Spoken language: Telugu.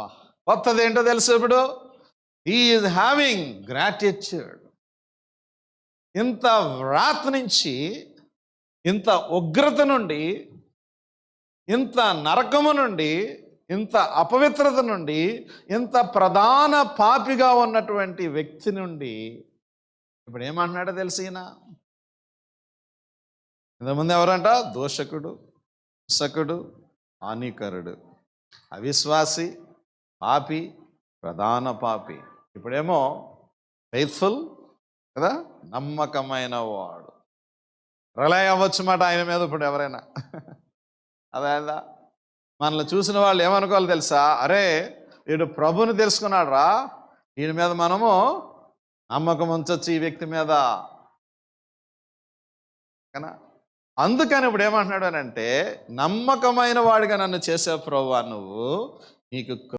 అబ్బా కొత్తది ఏంటో తెలుసు ఇప్పుడు? ఈజ్ హ్యావింగ్ గ్రాటిట్యూడ్ ఇంత వ్రాత్ నుంచి ఇంత ఉగ్రత నుండి ఇంత నరకము నుండి ఇంత అపవిత్రత నుండి ఇంత ప్రధాన పాపిగా ఉన్నటువంటి వ్యక్తి నుండి ఇప్పుడు ఏమంటున్నాడో తెలిసి ఈయన? ఇంతకుముందు ఎవరంట? దోషకుడు సకుడు హానికరుడు అవిశ్వాసి పాపి ప్రధాన పాపి. ఇప్పుడేమో ఫెయిత్ఫుల్ కదా? నమ్మకమైన వాడు రిలై అవ్వచ్చు మాట ఆయన మీద ఇప్పుడు ఎవరైనా. అదే మనల్ని చూసిన వాళ్ళు ఏమనుకోవాలి తెలుసా? అరే వీడు ప్రభుని తెలుసుకున్నాడు రా వీడి మీద మనము నమ్మకం ఉంచొచ్చు ఈ వ్యక్తి మీద. కదా? అందుకని ఇప్పుడు ఏమంటున్నాడు అని అంటే నమ్మకమైన వాడిగా నన్ను చేసే ప్రభు నువ్వు నీకు